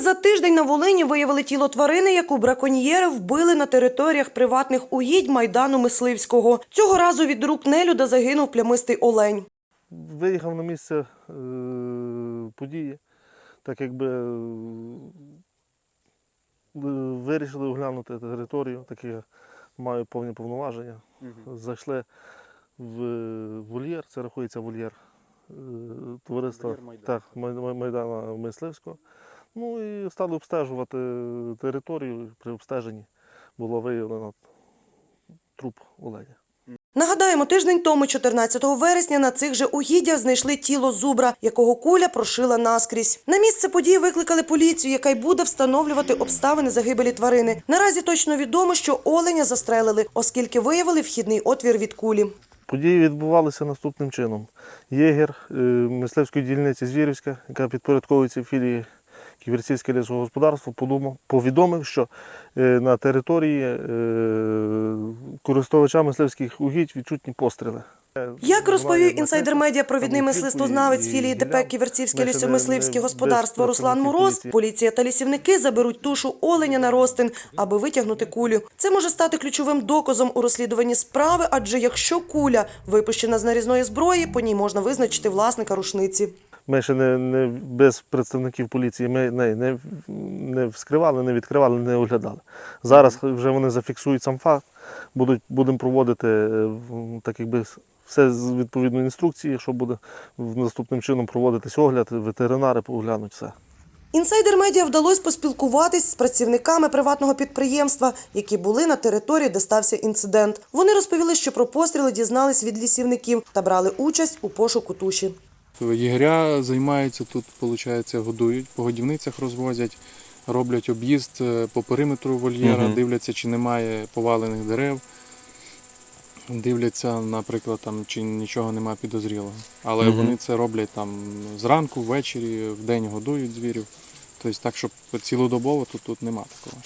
за тиждень на Волині виявили тіло тварини, яку браконьєри вбили на територіях приватних угідь майдану Мисливського. Цього разу від рук нелюда загинув плямистий олень. Виїхав на місце е, події, так якби е, вирішили оглянути територію, так як я маю повні повноваження. Зайшли в вольєр, це рахується вольєр е, товариства Вольєр Майдану. так, Май- Май- Майдана Мисливського. Ну і стали обстежувати територію. При обстеженні було виявлено труп оленя. Нагадаємо, тиждень тому, 14 вересня, на цих же угіддях знайшли тіло зубра, якого куля прошила наскрізь. На місце події викликали поліцію, яка й буде встановлювати обставини загибелі тварини. Наразі точно відомо, що оленя застрелили, оскільки виявили вхідний отвір від кулі. Події відбувалися наступним чином. Єгер е, мисливської дільниці Звірівська, яка підпорядковується філії Ківерцівське лісового господарство, подумав, повідомив, що е, на території е, користувача мисливських угідь відчутні постріли. Як розповів інсайдер медіа, провідний там мислистознавець філії ДП. Ківерцівське лісомисливське господарство Руслан Мороз, поліція та лісівники заберуть тушу оленя на розтин, аби витягнути кулю. Це може стати ключовим доказом у розслідуванні справи, адже якщо куля випущена з нарізної зброї, по ній можна визначити власника рушниці. Ми ще не, не без представників поліції ми не, не, не вскривали, не відкривали, не оглядали. Зараз вже вони зафіксують сам факт, будуть, будемо проводити е, так якби все з відповідної інструкції, якщо буде в- наступним чином проводитись огляд, ветеринари поглянуть все. Інсайдер медіа вдалося поспілкуватись з працівниками приватного підприємства, які були на території, де стався інцидент. Вони розповіли, що про постріли дізнались від лісівників та брали участь у пошуку туші. Єгеря займаються тут, виходить, годують, по годівницях розвозять, роблять об'їзд е, по периметру вольєра, Мгм. дивляться, чи немає повалених дерев. Дивляться, наприклад, там, чи нічого немає підозрілого. Але Мгм. вони це роблять там зранку, ввечері, в день годують звірів. Тобто так, щоб цілодобово, то тут нема такого.